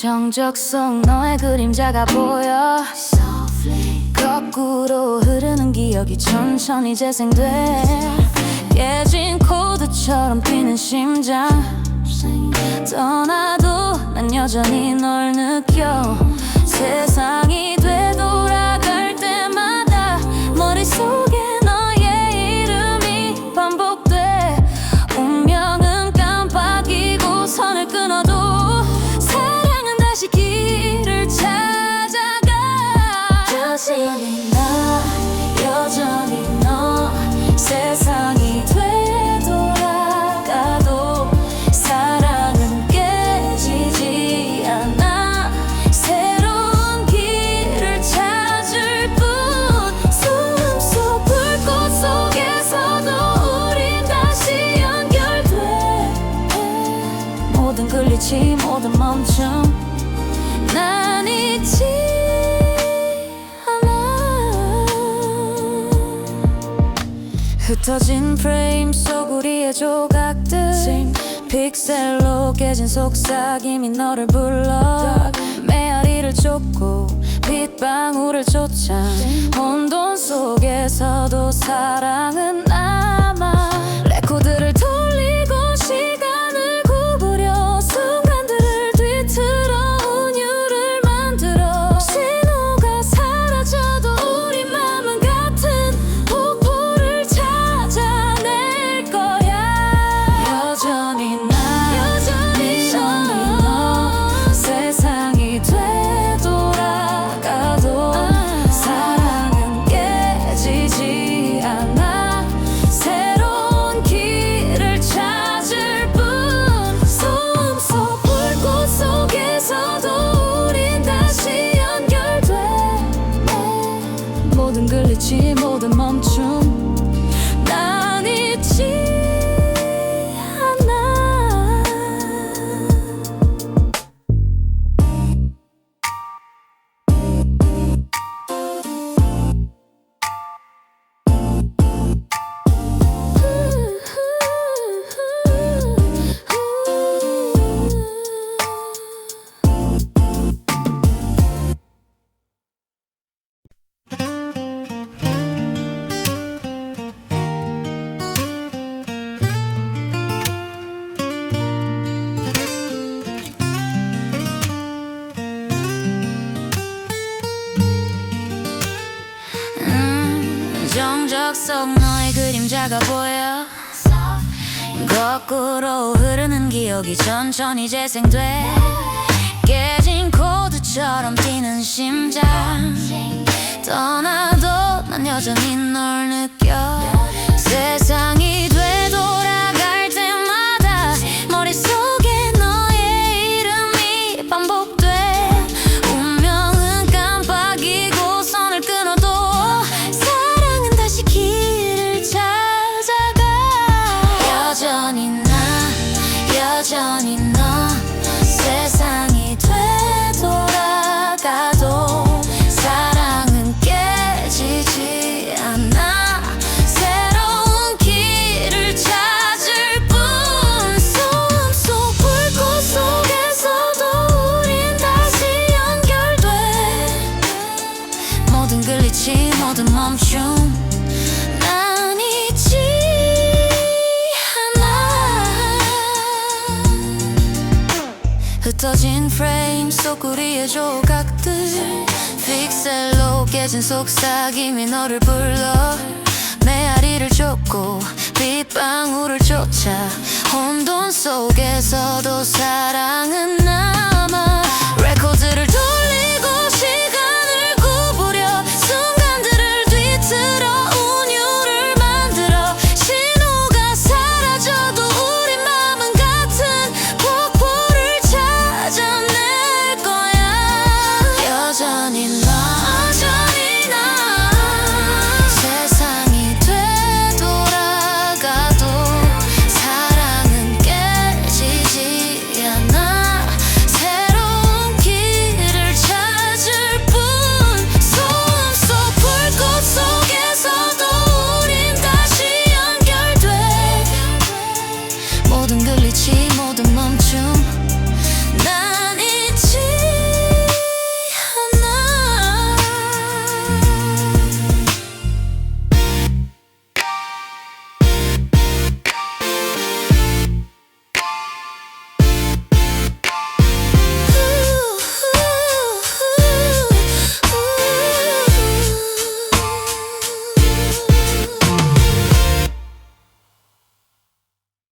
정적 속 너의 그림자가 보여. 거꾸로 흐르는 기억이 천천히 재생돼. 깨진 코드처럼 뛰는 심장. 떠나도 난 여전히 널 느껴. 세상이 흩어진 프레임 속 우리의 조각들. 픽셀로 깨진 속삭임이 너를 불러. 메아리를 쫓고 빗방울을 쫓아. 혼돈 속에서도 사랑은 남아 속 너의 그림자가 보여. 거꾸로 흐르는 기억이 천천히 재생돼. 깨진 코드처럼 뛰는 심장 여전히 너 세상이 되돌아가도 사랑은 깨지지 않아. 새로운 길을 찾을 뿐 소음 속 불꽃 속에서도 우린 다시 연결돼. 모든 끌리지 모든 멈춤 흩어진 프레임 속 우리의 조각들. 픽셀로 깨진 속삭임이 너를 불러. 메아리를 쫓고 빗방울을 쫓아 혼돈 속에서도 사랑은